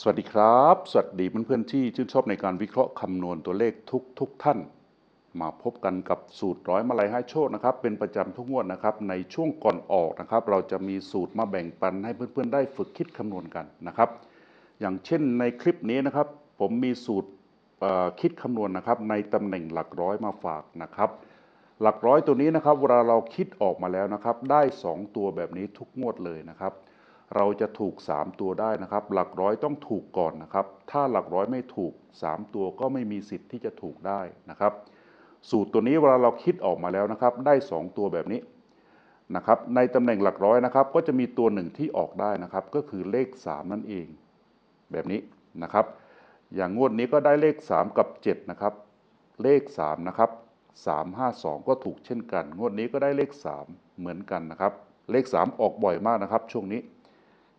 สวัสดีครับ สวัสดีเพื่อนๆที่ชื่นชอบในการวิเคราะห์คำนวณตัวเลขทุกทุกท่าน มาพบกันกับสูตรร้อยมาลัยให้โชคนะครับ เป็นประจำทุกงวดนะครับ ในช่วงก่อนออกนะครับ เราจะมีสูตรมาแบ่งปันให้เพื่อนๆ ได้ฝึกคิดคำนวณกันนะครับ อย่างเช่นในคลิปนี้นะครับ ผมมีสูตรคิดคำนวณนะครับ ในตำแหน่งหลักร้อยมาฝากนะครับ หลักร้อยตัวนี้นะครับเวลาเราคิดออกมาแล้วนะครับ ได้ 2 ตัวแบบนี้ทุกงวดเลยนะครับ เราจะถูก 3 ตัวได้นะครับ หลักร้อยต้องถูกก่อนนะครับ ถ้าหลักร้อยไม่ถูก 3 ตัวก็ไม่มีสิทธิ์ที่จะถูกได้นะครับ สูตรตัวนี้เวลาเราคิดออกมาแล้วนะครับ ได้ 2 ตัวแบบนี้นะครับ ในตำแหน่งหลักร้อยนะครับ ก็จะมีตัวหนึ่งที่ออกได้นะครับ ก็คือเลข 3 นั่นเอง แบบนี้นะครับ อย่างงวดนี้ก็ได้เลข 3 กับ 7 นะครับ เลข 3 นะครับ 3 5 2 ก็ถูกเช่นกัน งวดนี้ก็ได้เลข 3 เหมือนกันนะครับ เลข 3 ออกบ่อยมากนะครับ ช่วงนี้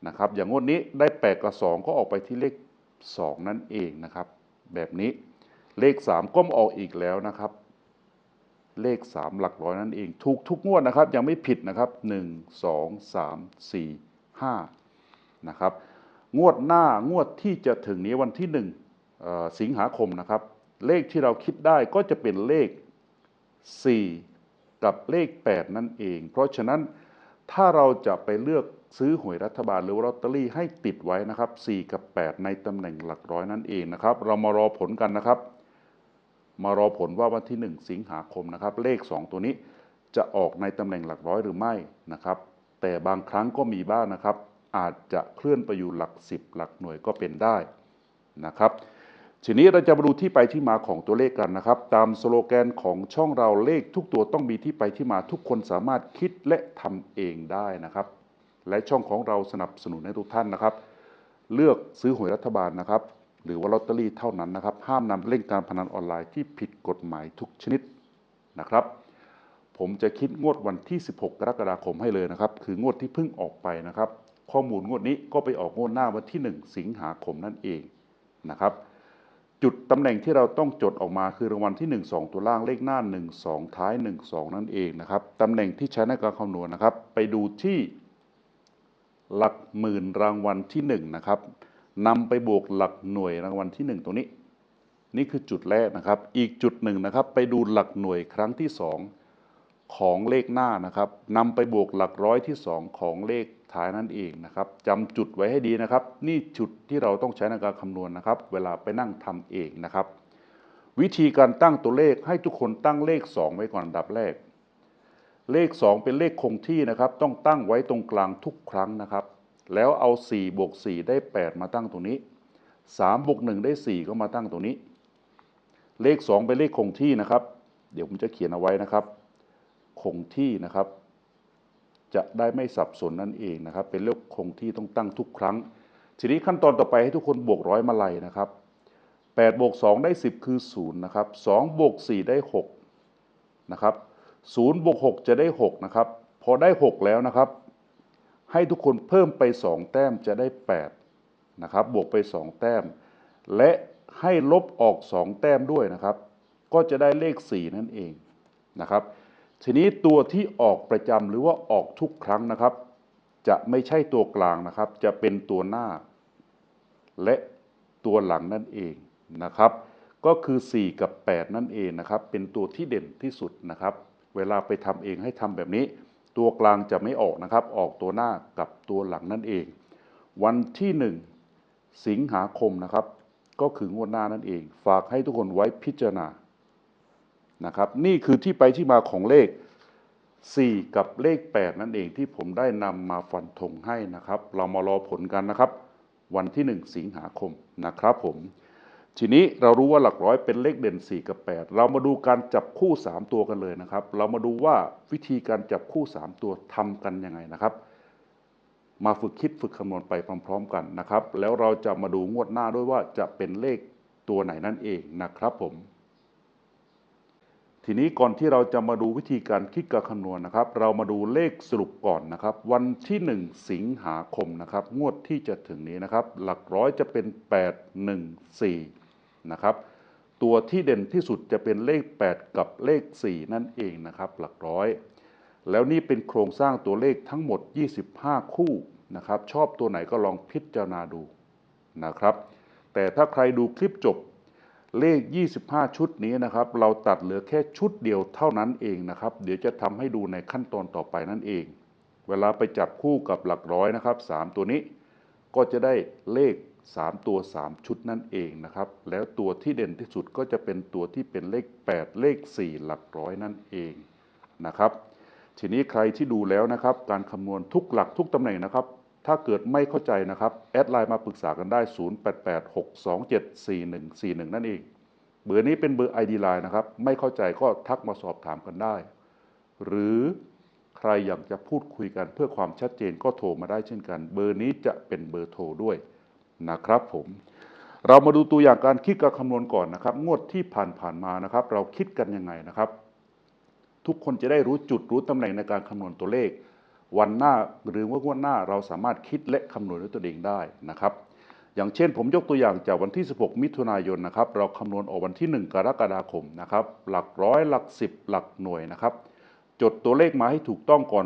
นะครับ อย่างงวดนี้ได้ 8 กับ 2 ก็ออกไปที่เลข 2 นั่นเองนะครับ แบบนี้เลข 3 ก็มออกอีกแล้วนะครับ เลข 3 หลักร้อยนั่นเอง ถูกทุกงวดนะครับ ยังไม่ผิดนะครับ 1 2 3 4 5 นะครับ งวดหน้างวดที่จะถึงนี้วันที่1เอ่อสิงหาคมนะครับ เลขที่เราคิดได้ก็จะเป็นเลข 4 กับเลข 8 นั่นเอง เพราะฉะนั้นถ้าเราจะไปเลือก ซื้อหวยรัฐบาลหรือว่าลอตเตอรี่ให้ติดไว้นะครับ 4 กับ 8 ในตำแหน่งหลักร้อยนั่นเองนะครับ เรามารอผลกันนะครับ มารอผลว่าวันที่ 1 สิงหาคมนะครับ เลข 2 ตัวนี้จะออกในตำแหน่งหลักร้อยหรือไม่นะครับ แต่บางครั้งก็มีบ้างนะครับ อาจจะเคลื่อนไปอยู่หลัก 10 หลักหน่วยก็เป็นได้นะครับทีนี้เราจะมาดูที่ไปที่มาของตัวเลขกันนะครับ ตามสโลแกนของช่องเราเลขทุกตัวต้องมีที่ไปที่มาทุกคนสามารถคิดและทำเองได้นะครับ และช่องของเราสนับสนุนให้ทุกท่านนะครับ เลือกซื้อหวยรัฐบาลนะครับ หรือว่าลอตเตอรี่เท่านั้นนะครับ ห้ามนำเล่นการพนันออนไลน์ที่ผิดกฎหมายทุกชนิดนะครับ ผมจะคิดงวดวันที่ 16 กรกฎาคมให้เลยนะครับ คืองวดที่เพิ่งออกไปนะครับ ข้อมูลงวดนี้ก็ไปออกงวดหน้าวันที่ 1 สิงหาคมนั่นเองนะครับจุดตำแหน่งที่เราต้องจดออกมาคือรางวัลที่ 1 2 ตัวล่างเลขหน้า 1 2 ท้าย 1 2 นั่นเองนะครับตำแหน่งที่ใช้ในการคำนวณนะครับ ไปดูที่ หลักหมื่นรางวัลที่1นะครับนำไปบวกหลักหน่วยรางวัลที่ 1 ตรงนี้ นี่คือจุดแรกนะครับ อีกจุดหนึ่งนะครับ ไปดูหลักหน่วยครั้งที่ 2 ของเลขหน้านะครับนำไปบวกหลักร้อยที่ 2 ของเลขท้ายนั่นเองนะครับจำจุดไว้ให้ดีนะครับ นี่จุดที่เราต้องใช้ในการคำนวณนะครับ เวลาไปนั่งทำเองนะครับ วิธีการตั้งตัวเลขให้ทุกคนตั้งเลข 2 ไว้ก่อนอันดับแรก เลข 2 เป็นเลขคงที่นะครับ ต้องตั้งไว้ตรงกลางทุกครั้งนะครับ แล้วเอา4บวก4ได้ 8 มาตั้งตรงนี้3บวก1ได้ 4 ก็มาตั้งตรงนี้ เลข 2 เป็นเลขคงที่นะครับ เดี๋ยวผมจะเขียนเอาไว้นะครับ คงที่นะครับ จะได้ไม่สับสนนั่นเองนะครับ เป็นเลขคงที่ต้องตั้งทุกครั้ง ทีนี้ขั้นตอนต่อไปให้ทุกคนบวกร้อยมาลัยนะครับ8บวก2ได้ 10 คือ0นะครับ2บวก4ได้6นะครับ 0บวก6จะได้ 6 นะครับ พอได้ 6 แล้วนะครับ ให้ทุกคนเพิ่มไป 2 แต้มจะได้ 8 นะครับ บวกไป 2 แต้ม และให้ลบออก 2 แต้มด้วยนะครับ ก็จะได้เลข 4 นั่นเองนะครับ ทีนี้ตัวที่ออกประจำหรือว่าออกทุกครั้งนะครับ จะไม่ใช่ตัวกลางนะครับ จะเป็นตัวหน้า และตัวหลังนั่นเองนะครับ ก็คือ 4 กับ 8 นั่นเองนะครับ เป็นตัวที่เด่นที่สุดนะครับ เวลาไปทำเองให้ทำแบบนี้ ตัวกลางจะไม่ออกนะครับ ออกตัวหน้ากับตัวหลังนั่นเอง วันที่ 1 สิงหาคมนะครับ ก็คืองวดหน้านั่นเอง ฝากให้ทุกคนไว้พิจารณานะครับ นี่คือที่ไปที่มาของเลข 4 กับเลข 8 นั่นเองที่ผมได้นำมาฟันธงให้นะครับ เรามารอผลกันนะครับ วันที่ 1 สิงหาคมนะครับผม ทีนี้เรารู้ว่าหลักร้อยเป็นเลขเด่น 4 กับ 8 เรามาดูการจับคู่ 3 ตัวกันเลยนะครับ เรามาดูว่าวิธีการจับคู่ 3 ตัวทำกันยังไงนะครับ มาฝึกคิดฝึกคำนวณไปพร้อม ๆ กันนะครับ แล้วเราจะมาดูงวดหน้าด้วยว่าจะเป็นเลขตัวไหนนั่นเองนะครับผม ทีนี้ก่อนที่เราจะมาดูวิธีการคิดการคำนวณนะครับ เรามาดูเลขสรุปก่อนนะครับ วันที่ 1 สิงหาคมนะครับ งวดที่จะถึงนี้นะครับ หลักร้อยจะเป็น 8 1 4 นะครับ ตัวที่เด่นที่สุดจะเป็นเลข 8 กับเลข 4 นั่นเองนะครับ หลักร้อย แล้วนี่เป็นโครงสร้างตัวเลขทั้งหมด 25 คู่นะครับ ชอบตัวไหนก็ลองพิจารณาดูนะครับ แต่ถ้าใครดูคลิปจบเลข 25 ชุดนี้นะครับ เราตัดเหลือแค่ชุดเดียวเท่านั้นเองนะครับ เดี๋ยวจะทำให้ดูในขั้นตอนต่อไปนั่นเอง เวลาไปจับคู่กับหลักร้อยนะครับ 3 ตัวนี้ก็จะได้เลข 3 ตัว 3 ชุดนั่นเองนะครับ แล้วตัวที่เด่นที่สุดก็จะเป็นตัวที่เป็นเลข 8 เลข 4 หลักร้อยนั่นเองนะครับ ทีนี้ใครที่ดูแล้วนะครับ การคำนวณทุกหลักทุกตำแหน่งนะครับ ถ้าเกิดไม่เข้าใจนะครับ แอดไลน์มาปรึกษากันได้ 0886274141 นั่นเอง เบอร์นี้เป็นเบอร์ ID Line นะครับ ไม่เข้าใจก็ทักมาสอบถามกันได้ หรือใครอยากจะพูดคุยกันเพื่อความชัดเจนก็โทรมาได้เช่นกัน เบอร์นี้จะเป็นเบอร์โทรด้วย นะครับผมเรามาดูตัวอย่างการคิดการคำนวณก่อนนะครับ งวดที่ผ่านๆมานะครับ เราคิดกันยังไงนะครับ ทุกคนจะได้รู้จุดรู้ตำแหน่งในการคำนวณตัวเลข วันหน้าหรือว่างวดหน้าเราสามารถคิดและคำนวณด้วยตัวเองได้นะครับ อย่างเช่นผมยกตัวอย่างจากวันที่ 16 มิถุนายนนะครับ เราคำนวณออกวันที่ 1 กรกฎาคมนะครับ หลักร้อยหลัก 10 หลักหน่วยนะครับ จดตัวเลขมาให้ถูกต้องก่อน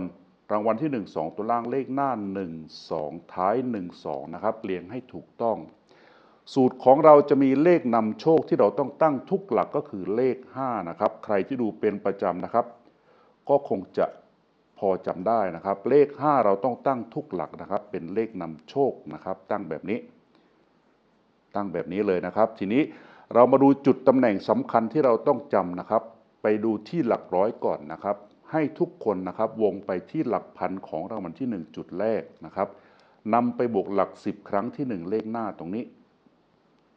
รางวัลที่ 1 2 ตัวล่างเลขหน้า 1 2 ท้าย 1 2 นะครับ เรียงให้ถูกต้อง สูตรของเราจะมีเลขนำโชคที่เราต้องตั้งทุกหลักก็คือเลข 5 นะครับ ใครที่ดูเป็นประจำนะครับ ก็คงจะพอจำได้นะครับ เลข 5 เราต้องตั้งทุกหลักนะครับ เป็นเลขนำโชคนะครับ ตั้งแบบนี้ ตั้งแบบนี้เลยนะครับ ทีนี้เรามาดูจุดตำแหน่งสำคัญที่เราต้องจำนะครับ ไปดูที่หลักร้อยก่อนนะครับ ให้ทุกคนนะครับวงไปที่หลักพันของรางวัลที่ 1 จุดแรกนะครับนำไปบวกหลัก 10 ครั้งที่ 1 เลขหน้าตรงนี้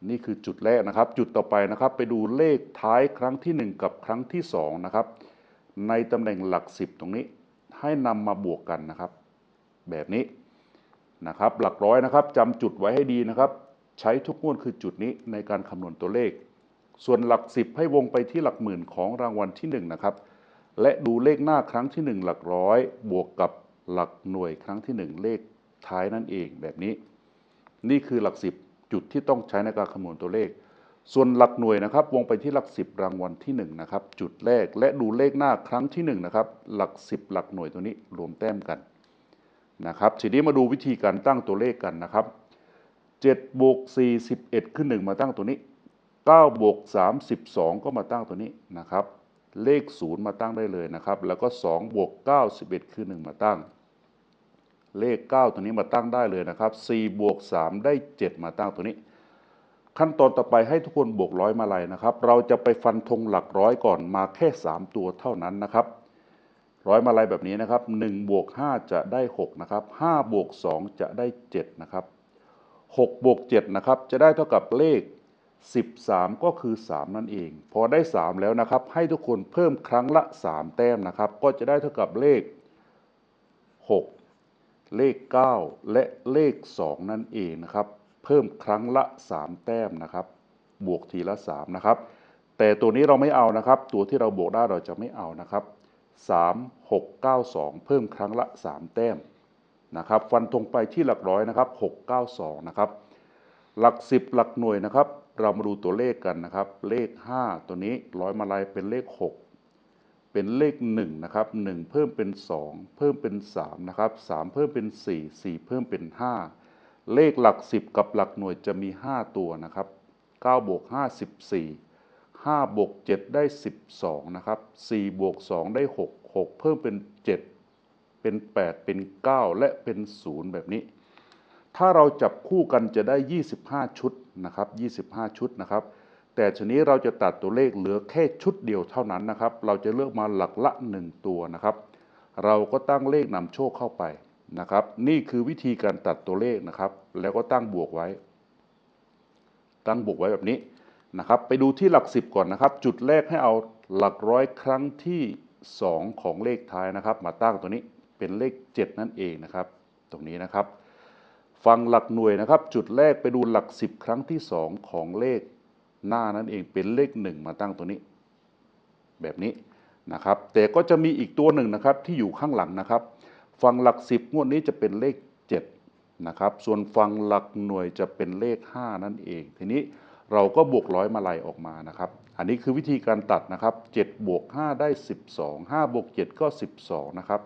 นี่คือจุดแรกนะครับ จุดต่อไปนะครับ ไปดูเลขท้ายครั้งที่ 1 กับครั้งที่2นะครับในตำแหน่งหลัก 10 ตรงนี้ ให้นำมาบวกกันนะครับ แบบนี้นะครับ หลักร้อยนะครับจำจุดไว้ให้ดีนะครับ ใช้ทุกงวดคือจุดนี้ในการคำนวณตัวเลข ส่วนหลัก 10 ให้วงไปที่หลักหมื่นของรางวัลที่ 1 นะครับ และดูเลขหน้าครั้งที่ 1 หลักร้อย บวกกับหลักหน่วยครั้งที่ 1 เลขท้ายนั่นเองแบบนี้ นี่คือหลัก 10 จุดที่ต้องใช้ในการคำนวณตัวเลข ส่วนหลักหน่วยนะครับ วงไปที่หลัก 10 รางวัลที่1นะครับจุดแรกและดูเลขหน้าครั้งที่1นะครับหลัก 10 หลักหน่วยตัวนี้รวมแต้มกันนะครับทีนี้มาดูวิธีการตั้งตัวเลขกันนะครับ7บวก4 11 ขึ้น 1 มาตั้งตัวนี้9บวก3 12 ก็มาตั้งตัวนี้นะครับ เลข 0 มาตั้งได้เลยนะครับ แล้วก็2บวก9 11 คือ 1 มาตั้ง เลข 9 ตัวนี้มาตั้งได้เลยนะครับ4บวก3ได้ 7 มาตั้งตัวนี้ ขั้นตอนต่อไปให้ทุกคนบวกร้อยมาลัยนะครับ เราจะไปฟันธงหลักร้อยก่อนมาแค่ 3 ตัวเท่านั้นนะครับร้อยมาลัยแบบนี้นะครับ1บวก5จะได้6นะครับ5บวก2จะได้7นะครับ6บวก7นะครับจะได้เท่ากับเลข 13 ก็คือ 3 นั่นเอง พอได้ 3 แล้วนะครับ ให้ทุกคนเพิ่มครั้งละ 3 แต้มนะครับ ก็จะได้เท่ากับเลข 6 เลข 9 และเลข 2 นั่นเองนะครับ เพิ่มครั้งละ 3 แต้มนะครับ บวกทีละ 3 นะครับ แต่ตัวนี้เราไม่เอานะครับ ตัวที่เราบวกได้เราจะไม่เอานะครับ 3 6 9 2 เพิ่มครั้งละ 3 แต้มนะครับ ฟันธงไปที่หลักร้อยนะครับ 6 9 2 นะครับ หลัก 10 หลักหน่วยนะครับ เรามาดูตัวเลขกันนะครับ เลข 5 ตัวนี้ร้อยมาลัยเป็นเลข 6 เป็นเลข1นะครับ1 เพิ่มเป็น 2 เพิ่มเป็น3นะครับ3เพิ่มเป็น 4 4 เพิ่มเป็น 5 เลขหลัก 10 กับหลักหน่วยจะมี 5 ตัวนะครับ9บวก5 14 5บวก7ได้ 12นะครับ4บวก2ได้ 6 6 เพิ่มเป็น 7 เป็น 8 เป็น 9 และเป็น 0 แบบนี้ ถ้าเราจับคู่กันจะได้ 25 ชุดนะครับ 25 ชุดนะครับ แต่ทีนี้เราจะตัดตัวเลขเหลือแค่ชุดเดียวเท่านั้นนะครับ เราจะเลือกมาหลักละ 1 ตัวนะครับ เราก็ตั้งเลขนำโชคเข้าไปนะครับ นี่คือวิธีการตัดตัวเลขนะครับ แล้วก็ตั้งบวกไว้ ตั้งบวกไว้แบบนี้นะครับ ไปดูที่หลัก 10 ก่อนนะครับ จุดแรกให้เอาหลักร้อยครั้งที่ 2 ของเลขท้ายนะครับ มาตั้งตัวนี้เป็นเลข 7 นั่นเองนะครับ ตรงนี้นะครับ ฟังหลักหน่วยนะครับ จุดแรกไปดูหลัก 10 ครั้งที่ 2 ของเลขหน้านั่นเองเป็นเลข 1 มาตั้งตัวนี้ แบบนี้นะครับ แต่ก็จะมีอีกตัวหนึ่งนะครับที่อยู่ข้างหลังนะครับ ฟังหลัก 10 งวดนี้จะเป็นเลข7นะครับส่วนฟังหลักหน่วยจะเป็นเลข 5 นั่นเอง ทีนี้เราก็บวกร้อยมาลัยออกมานะครับ อันนี้คือวิธีการตัดนะครับ7บวก5ได้ 12 5บวก7ก็ 12 นะครับ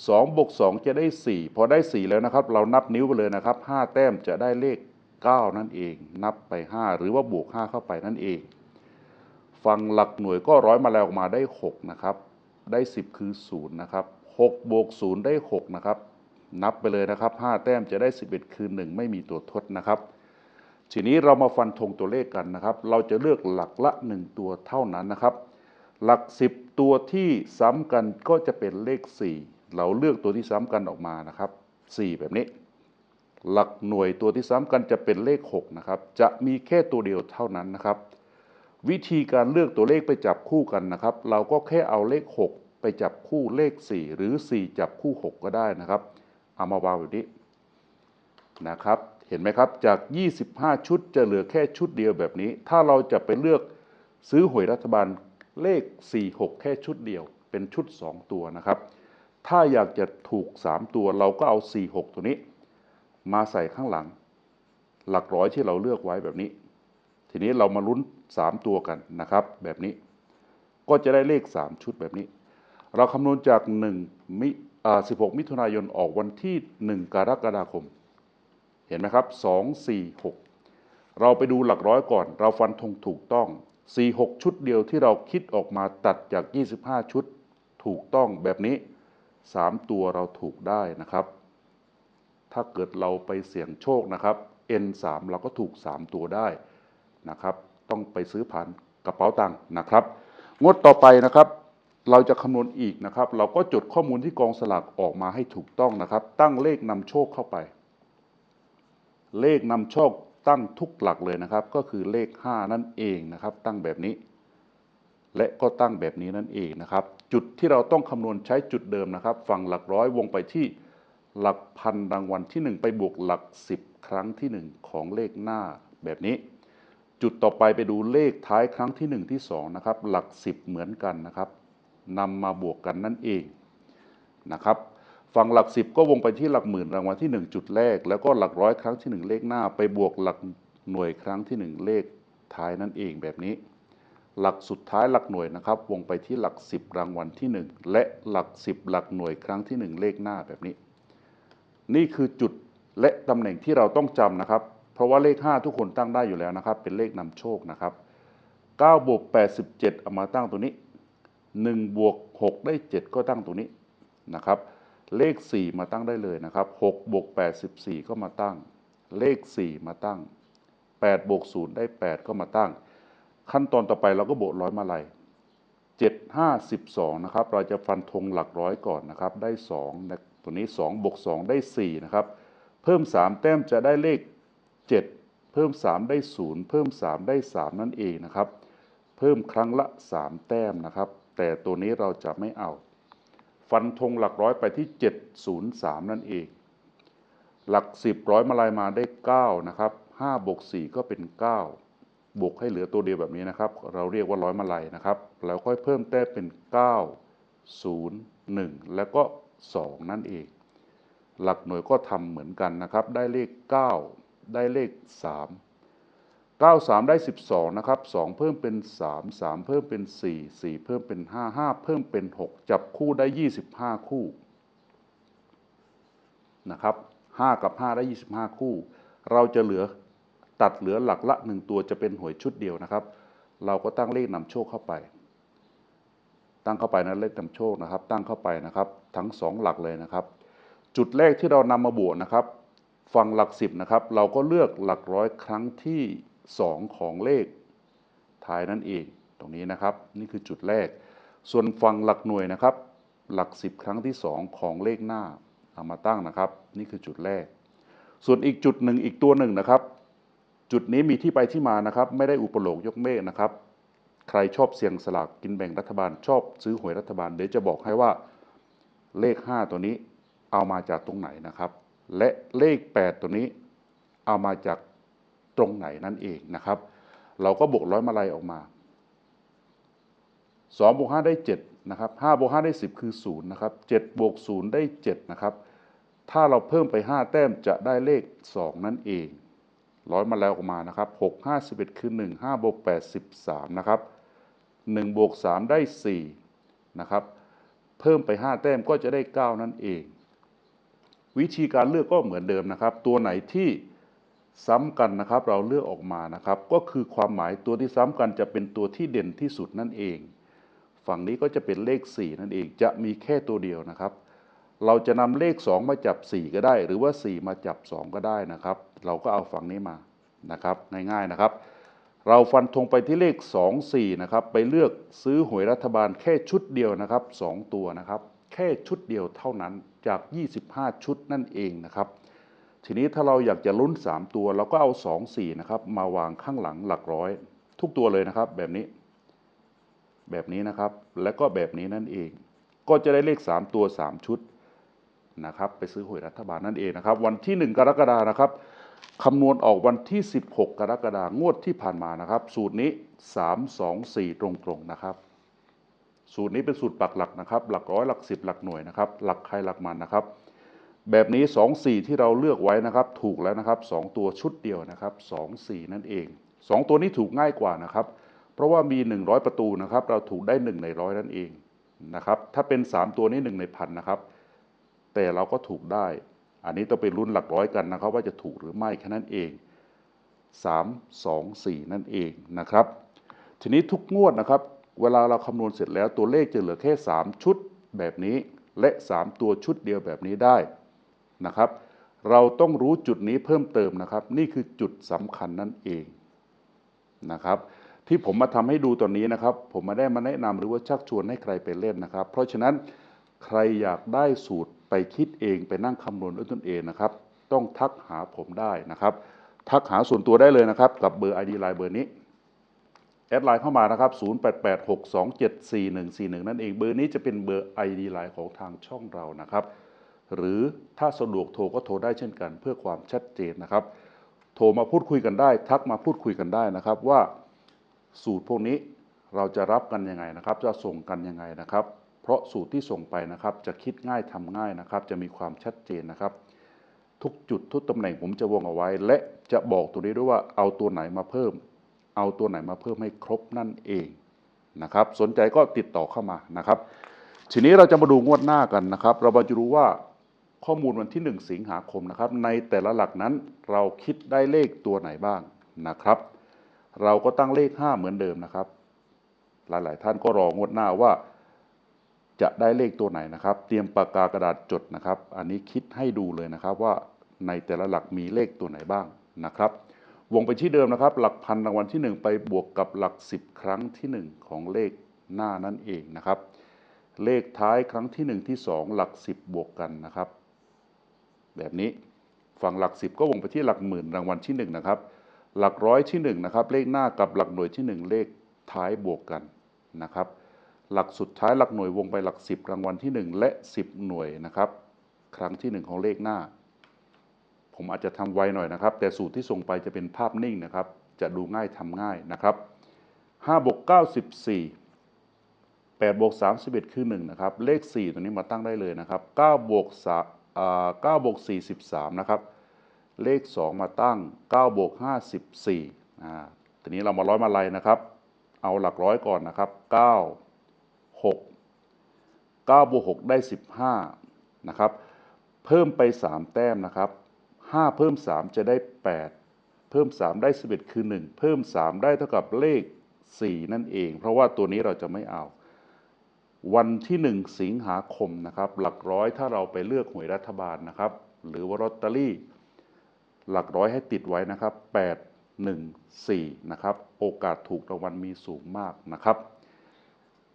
2บวก2จะได้ 4 พอได้ 4 แล้วนะครับ เรานับนิ้วไปเลยนะครับ 5 แต้มจะได้เลข 9 นั่นเอง นับไป 5 หรือว่าบวก 5 เข้าไปนั่นเองฟังหลักหน่วยก็ร้อยมาแล้วออกมาได้ 6 นะครับ ได้ 10 คือ 0 นะครับ6บวก0ได้ 6 นะครับ นับไปเลยนะครับ 5 แต้มจะได้ 11 คือ 1 ไม่มีตัวทดนะครับ ทีนี้เรามาฟันธงตัวเลขกันนะครับ เราจะเลือกหลักละ 1 ตัวเท่านั้นนะครับ หลัก 10 ตัวที่ซ้ำกันก็จะเป็นเลข 4 เราเลือกตัวที่ซ้ำกันออกมานะครับ 4 แบบนี้ หลักหน่วยตัวที่ซ้ำกันจะเป็นเลข6นะครับ จะมีแค่ตัวเดียวเท่านั้นนะครับ วิธีการเลือกตัวเลขไปจับคู่กันนะครับ เราก็แค่เอาเลข 6 ไปจับคู่เลข 4 หรือ 4 จับคู่ 6 ก็ได้นะครับ เอามาวางแบบนี้นะครับ เห็นไหมครับ จาก 25 ชุดจะเหลือแค่ชุดเดียวแบบนี้ ถ้าเราจะไปเลือกซื้อหวยรัฐบาลเลข 4 6 แค่ชุดเดียว เป็นชุด 2 ตัวนะครับ ถ้าอยากจะถูก 3 ตัวเราก็เอา 4 6 ตัวนี้ มาใส่ข้างหลัง หลักร้อยที่เราเลือกไว้แบบนี้ ทีนี้เรามาลุ้น 3 ตัวกันนะครับ แบบนี้ ก็จะได้เลข 3 ชุดแบบนี้ เราคำนวณจาก1มิอ่า16 มิถุนายนออกวันที่ 1 กรกฎาคม เห็นไหมครับ 2 4 6 เราไปดูหลักร้อยก่อน เราฟันธงถูกต้อง 4 6 ชุดเดียวที่เราคิดออกมาตัดจาก 25 ชุดถูกต้องแบบนี้ 3 ตัวเราถูกได้นะครับ ถ้าเกิดเราไปเสี่ยงโชคนะครับ N3 เราก็ถูก 3 ตัวได้นะครับ ต้องไปซื้อผ่านกระเป๋าตังค์นะครับ งวดต่อไปนะครับ เราจะคำนวณอีกนะครับ เราก็จดข้อมูลที่กองสลากออกมาให้ถูกต้องนะครับ ตั้งเลขนำโชคเข้าไป เลขนำโชคตั้งทุกหลักเลยนะครับ ก็คือเลข 5 นั่นเองนะครับ ตั้งแบบนี้ และก็ตั้งแบบนี้นั่นเองนะครับ จุดที่เราต้องคำนวณใช้จุดเดิมนะครับ ฝั่งหลักร้อยวงไปที่หลักพันรางวัลที่ 1 ไปบวกหลัก 10 ครั้งที่ 1 ของเลขหน้าแบบนี้ จุดต่อไปไปดูเลขท้ายครั้งที่ 1 ที่2นะครับหลัก 10 เหมือนกันนะครับนำมาบวกกันนั่นเองนะครับฝั่งหลัก 10 ก็วงไปที่หลักหมื่นรางวัลที่ 1 จุดแรก แล้วก็หลักร้อยครั้งที่ 1 เลขหน้า ไปบวกหลักหน่วยครั้งที่ 1 เลขท้ายนั่นเองแบบนี้ หลักสุดท้ายหลักหน่วยนะครับ วงไปที่หลัก 10 รางวัลที่ 1 และหลัก 10 หลักหน่วยครั้งที่ 1 เลขหน้าแบบนี้ นี่คือจุดและตำแหน่งที่เราต้องจำนะครับ เพราะว่าเลข 5 ทุกคนตั้งได้อยู่แล้วนะครับ เป็นเลขนำโชคนะครับ9บวก87 เอามาตั้งตัวนี้1บวก6ได้ 7 ก็ตั้งตัวนี้นะครับ เลข 4 มาตั้งได้เลยนะครับ6บวก84 ก็มาตั้ง เลข 4 มาตั้ง8บวก0ได้ 8 ก็มาตั้ง ขั้นตอนต่อไปเราก็บวกร้อยมาลัย7 5 12นะครับ เราจะฟันธงหลักร้อยก่อนนะครับ ได้2นะตัวนี้2บวก2ได้4นะครับ เพิ่ม3แต้มจะได้เลข7เพิ่ม3ได้0เพิ่ม3ได้3นั่นเองนะครับ เพิ่มครั้งละ3แต้มนะครับ แต่ตัวนี้เราจะไม่เอา ฟันธงหลักร้อยไปที่703นั่นเอง หลัก10ร้อยมาลายมาได้9นะครับ5บวก4ก็เป็น9 บวกให้เหลือตัวเดียวแบบนี้นะครับ เราเรียกว่าร้อยมาลายนะครับ แล้วค่อยเพิ่มแต้มเป็น 9 0 1 แล้วก็ 2 นั่นเอง หลักหน่วยก็ทำเหมือนกันนะครับ ได้เลข 9 ได้เลข 3 9 3 ได้ 12 นะครับ 2 เพิ่มเป็น 3 3 เพิ่มเป็น 4 4 เพิ่มเป็น 5 5 เพิ่มเป็น 6 จับคู่ได้ 25 คู่นะครับ5กับ 5 ได้ 25 คู่ เราจะเหลือ ตัดเหลือหลักละ1ตัวจะเป็นหวยชุดเดียวนะครับ เราก็ตั้งเลขนำโชคเข้าไป ตั้งเข้าไปนะเลขนำโชคนะครับ ตั้งเข้าไปนะครับ ทั้ง 2 หลักเลยนะครับ จุดแรกที่เรานำมาบวกนะครับ ฝั่งหลักสิบนะครับ เราก็เลือกหลักร้อยครั้งที่ 2 ของเลขท้ายนั่นเอง ตรงนี้นะครับ นี่คือจุดแรก ส่วนฝั่งหลักหน่วยนะครับ หลัก 10 ครั้งที่ 2 ของเลขหน้าเอามาตั้งนะครับ นี่คือจุดแรก ส่วนอีกจุดหนึ่งอีกตัวหนึ่งนะครับ จุดนี้มีที่ไปที่มานะครับ ไม่ได้อุปโลกยกเมฆนะครับ ใครชอบเสี่ยงสลากกินแบ่งรัฐบาล ชอบซื้อหวยรัฐบาล เดี๋ยวจะบอกให้ว่าเลข 5 ตัวนี้เอามาจากตรงไหนนะครับ และเลข 8 ตัวนี้เอามาจากตรงไหนนั่นเองนะครับ เราก็บวกร้อยมาลัยออกมา2บวก5ได้7นะครับ5บวก5ได้ 10 คือ0นะครับ7บวก0ได้7นะครับถ้าเราเพิ่มไป 5 แต้มจะได้เลข 2 นั่นเอง ร้อยมาแล้วออกมานะครับ6 5 1คือ 1 5บวก8 13 นะครับ 1 บวก 3 ได้ 4 นะครับ เพิ่มไป 5 แต้มก็จะได้ 9 นั่นเอง วิธีการเลือกก็เหมือนเดิมนะครับ ตัวไหนที่ซ้ำกันนะครับ เราเลือกออกมานะครับ ก็คือความหมายตัวที่ซ้ำกันจะเป็นตัวที่เด่นที่สุดนั่นเอง ฝั่งนี้ก็จะเป็นเลข 4 นั่นเอง จะมีแค่ตัวเดียวนะครับ เราจะนำเลข 2 มาจับ 4 ก็ได้ หรือว่า 4 มาจับ 2 ก็ได้นะครับ เราก็เอาฝั่งนี้มานะครับง่ายๆนะครับ เราฟันธงไปที่เลข 2 4นะครับไปเลือกซื้อหวยรัฐบาลแค่ชุดเดียวนะครับ 2 ตัวนะครับ แค่ชุดเดียวเท่านั้นจาก 25 ชุดนั่นเองนะครับ ทีนี้ถ้าเราอยากจะลุ้น 3 ตัว เราก็เอา 2 4นะครับมาวางข้างหลังหลักร้อย ทุกตัวเลยนะครับแบบนี้ แบบนี้นะครับ และก็แบบนี้นั่นเอง ก็จะได้เลข 3 ตัว 3 ชุด นะครับไปซื้อหวยรัฐบาลนั่นเองนะครับ วันที่ 1 กรกฎานะครับคำนวณออกวันที่ 16 กรกฎางวดที่ผ่านมานะครับ สูตรนี้ 3 2 4 ตรงๆนะครับ สูตรนี้เป็นสูตรปักหลักนะครับ หลักร้อยหลักสิบหลักหน่วยนะครับ หลักใครหลักมันนะครับ แบบนี้ 2 4 ที่เราเลือกไว้นะครับ ถูกแล้วนะครับ 2 ตัวชุดเดียวนะครับ2 4 นั่นเอง 2 ตัวนี้ถูกง่ายกว่านะครับ เพราะว่ามี 100 ประตูนะครับ เราถูกได้ 1 ในร้อยนั่นเองนะครับ ถ้าเป็น 3 ตัวนี้ 1 ในพันนะครับ แต่เราก็ถูกได้ อันนี้ต้องไปลุ้นหลักร้อยกันนะครับ ว่าจะถูกหรือไม่แค่นั้นเอง 3 2 4 นั่นเองนะครับ ทีนี้ทุกงวดนะครับ เวลาเราคำนวณเสร็จแล้วตัวเลขจะเหลือแค่ 3 ชุดแบบนี้ และ 3 ตัวชุดเดียวแบบนี้ได้นะครับ เราต้องรู้จุดนี้เพิ่มเติมนะครับ นี่คือจุดสำคัญนั่นเองนะครับที่ผมมาทำให้ดูตอนนี้นะครับ ผมไม่ได้มาแนะนำหรือว่าชักชวนให้ใครไปเล่นนะครับ เพราะฉะนั้นใครอยากได้สูตร ไปคิดเองไปนั่งคำนวณด้วยตนเองนะครับ ต้องทักหาผมได้นะครับ ทักหาส่วนตัวได้เลยนะครับ กับเบอร์ ID ไลน์เบอร์นี้แอดไลน์เข้ามานะครับ 0886274141 นั่นเอง เบอร์นี้จะเป็นเบอร์ ID ไลน์ของทางช่องเรานะครับ หรือถ้าสะดวกโทรก็โทรได้เช่นกัน เพื่อความชัดเจนนะครับ โทรมาพูดคุยกันได้ ทักมาพูดคุยกันได้นะครับว่าสูตรพวกนี้เราจะรับกันยังไงนะครับ จะส่งกันยังไงนะครับ เพราะสูตรที่ส่งไปนะครับ จะคิดง่ายทำง่ายนะครับ จะมีความชัดเจนนะครับ ทุกจุดทุกตำแหน่งผมจะวงเอาไว้ และจะบอกตัวนี้ด้วยว่าเอาตัวไหนมาเพิ่ม เอาตัวไหนมาเพิ่มให้ครบนั่นเองนะครับ สนใจก็ติดต่อเข้ามานะครับ ทีนี้เราจะมาดูงวดหน้ากันนะครับ เราจะรู้ว่าข้อมูลวันที่ 1 สิงหาคมนะครับ ในแต่ละหลักนั้นเราคิดได้เลขตัวไหนบ้างนะครับ เราก็ตั้งเลข 5 เหมือนเดิมนะครับ หลายๆ ท่านก็รองวดหน้าว่า จะได้เลขตัวไหนนะครับ เตรียมปากกากระดาษจดนะครับ อันนี้คิดให้ดูเลยนะครับว่าในแต่ละหลักมีเลขตัวไหนบ้างนะครับ วงไปที่เดิมนะครับ หลักพันรางวัลที่ 1 ไปบวกกับหลัก 10 ครั้งที่ 1 ของเลขหน้านั่นเองนะครับ เลขท้ายครั้งที่ 1 ที่ 2 หลัก 10 บวกกันนะครับ แบบนี้ฝั่งหลัก 10 ก็วงไปที่หลักหมื่นรางวัลที่1นะครับหลักร้อยที่1นะครับเลขหน้ากับหลักหน่วยที่ 1 เลขท้ายบวกกันนะครับ หลักสุดท้ายหลักหน่วยวงไปหลัก 10 รางวัลที่ 1 และ 10 หน่วยนะครับ ครั้งที่ 1 ของเลขหน้า ผมอาจจะทำไวหน่อยนะครับ แต่สูตรที่ส่งไปจะเป็นภาพนิ่งนะครับ จะดูง่ายทำง่ายนะครับ5บวก94 8บวก31คือ 1 นะครับ เลข 4 ตัวนี้มาตั้งได้เลยนะครับ9บวก3อ่า9บวก43นะครับ เลข 2 มาตั้ง9บวก54อ่าทีนี้เรามาร้อยมาลัยนะครับ เอาหลักร้อยก่อนนะครับ 9 6 9บวก6ได้ 15นะครับเพิ่มไป 3 แต้มนะครับ 5 เพิ่ม 3 จะได้ 8 เพิ่ม 3 ได้ 11 คือ 1 เพิ่ม 3 ได้เท่ากับเลข 4 นั่นเอง เพราะว่าตัวนี้เราจะไม่เอา วันที่ 1 สิงหาคมนะครับ หลักร้อยถ้าเราไปเลือกหวยรัฐบาลนะครับ หรือว่าลอตเตอรี่ หลักร้อยให้ติดไว้นะครับ 8 1 4 นะครับ โอกาสถูกรางวัลมีสูงมากนะครับ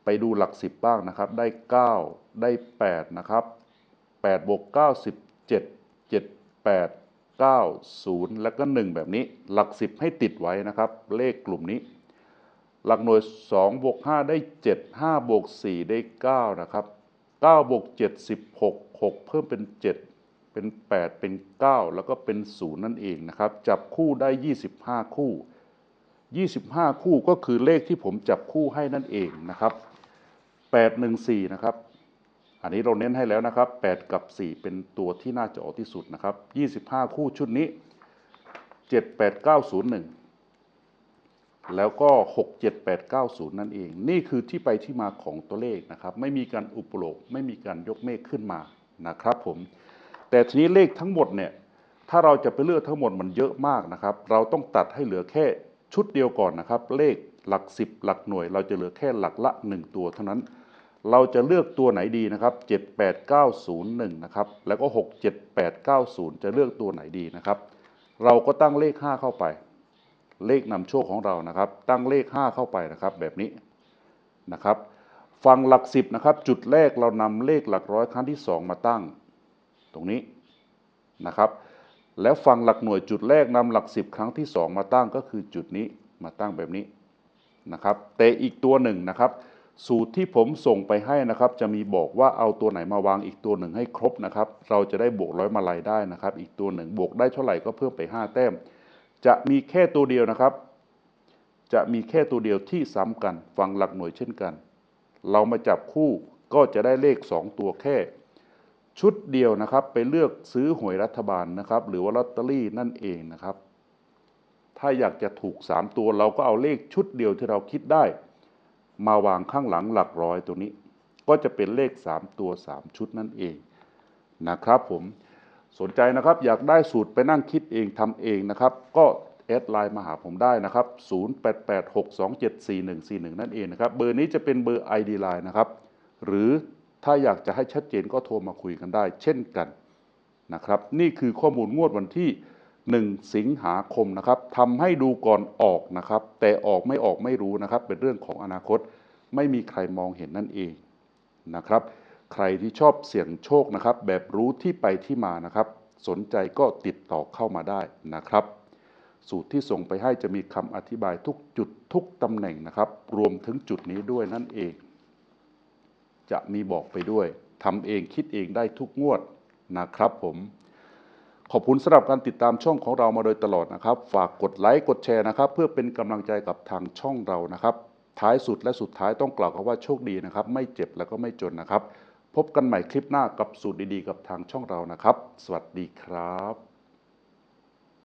ไปดูหลัก 10 บ้างนะครับ ได้ 9 ได้ 8 นะครับ8บวก9 17 7 8 9 0 แล้วก็ 1 แบบนี้ หลัก 10 ให้ติดไว้นะครับ เลขกลุ่มนี้ หลักหน่วย2บวก5ได้ 7 5บวก4ได้ 9 นะครับ9บวก7 16 6 เพิ่มเป็น 7 เป็น 8 เป็น 9 แล้วก็เป็น 0 นั่นเองนะครับ จับคู่ได้ 25 คู่ 25 คู่ก็คือเลขที่ผมจับคู่ให้นั่นเองนะครับ 814 นะครับ อันนี้เราเน้นให้แล้วนะครับ 8 กับ 4 เป็นตัวที่น่าจะออกที่สุดนะครับ 25 คู่ชุดนี้ 78901 แล้วก็ 67890 นั่นเอง นี่คือที่ไปที่มาของตัวเลขนะครับ ไม่มีการอุปโลกไม่มีการยกเมฆขึ้นมานะครับผม แต่ทีนี้เลขทั้งหมดเนี่ย ถ้าเราจะไปเลือกทั้งหมดมันเยอะมากนะครับ เราต้องตัดให้เหลือแค่ชุดเดียวก่อนนะครับ เลข หลัก 10 หลักหน่วย เราจะเหลือแค่หลักละ 1 ตัวเท่านั้น เราจะเลือกตัวไหนดีนะครับ 78901 นะครับ แล้วก็ 67890 จะเลือกตัวไหนดีนะครับ เราก็ตั้งเลข 5 เข้าไป เลขนำโชคของเรานะครับ ตั้งเลข 5 เข้าไปนะครับ แบบนี้นะครับฟังหลัก 10 นะครับ จุดแรกเรานำเลขหลักร้อยครั้งที่ 2 มาตั้ง ตรงนี้นะครับแล้วฟังหลักหน่วยจุดแรกนำหลัก 10 ครั้งที่ 2 มาตั้งก็คือจุดนี้มาตั้งแบบนี้ นะครับแต่อีกตัวหนึ่งนะครับ สูตรที่ผมส่งไปให้นะครับ จะมีบอกว่าเอาตัวไหนมาวางอีกตัวหนึ่งให้ครบนะครับ เราจะได้บวกร้อยมาลัยได้นะครับ อีกตัวหนึ่งบวกได้เท่าไหร่ก็เพิ่มไป 5 แต้ม จะมีแค่ตัวเดียวนะครับ จะมีแค่ตัวเดียวที่ซ้ำกันฟังหลักหน่วยเช่นกัน เรามาจับคู่ก็จะได้เลข 2 ตัวแค่ชุดเดียวนะครับไปเลือกซื้อหวยรัฐบาลนะครับ หรือว่าลอตเตอรี่นั่นเองนะครับ ถ้าอยากจะถูก 3 ตัวเราก็เอาเลขชุดเดียวที่เราคิดได้ มาวางข้างหลังหลักร้อยตัวนี้ ก็จะเป็นเลข 3 ตัว 3 ชุดนั่นเองนะครับผมสนใจนะครับอยากได้สูตรไปนั่งคิดเองทำเองนะครับ ก็แอดไลน์มาหาผมได้นะครับ 0886274141 นั่นเองนะครับ เบอร์นี้จะเป็นเบอร์ ID Line นะครับ หรือถ้าอยากจะให้ชัดเจนก็โทรมาคุยกันได้ เช่นกันนะครับ นี่คือข้อมูลงวดวันที่ 1 สิงหาคมนะครับทำให้ดูก่อนออกนะครับ แต่ออกไม่ออกไม่รู้นะครับ เป็นเรื่องของอนาคต ไม่มีใครมองเห็นนั่นเองนะครับ ใครที่ชอบเสี่ยงโชคนะครับ แบบรู้ที่ไปที่มานะครับ สนใจก็ติดต่อเข้ามาได้นะครับ สูตรที่ส่งไปให้จะมีคำอธิบายทุกจุดทุกตำแหน่งนะครับ รวมถึงจุดนี้ด้วยนั่นเอง จะมีบอกไปด้วยทำเองคิดเองได้ทุกงวดนะครับผม ขอบคุณสำหรับการติดตามช่องของเรามาโดยตลอดนะครับ ฝากกดไลค์กดแชร์นะครับ เพื่อเป็นกำลังใจกับทางช่องเรานะครับ ท้ายสุดและสุดท้ายต้องกล่าวคำว่าโชคดีนะครับ ไม่เจ็บแล้วก็ไม่จนนะครับ พบกันใหม่คลิปหน้ากับสูตรดีๆ กับทางช่องเรานะครับ สวัสดีครับ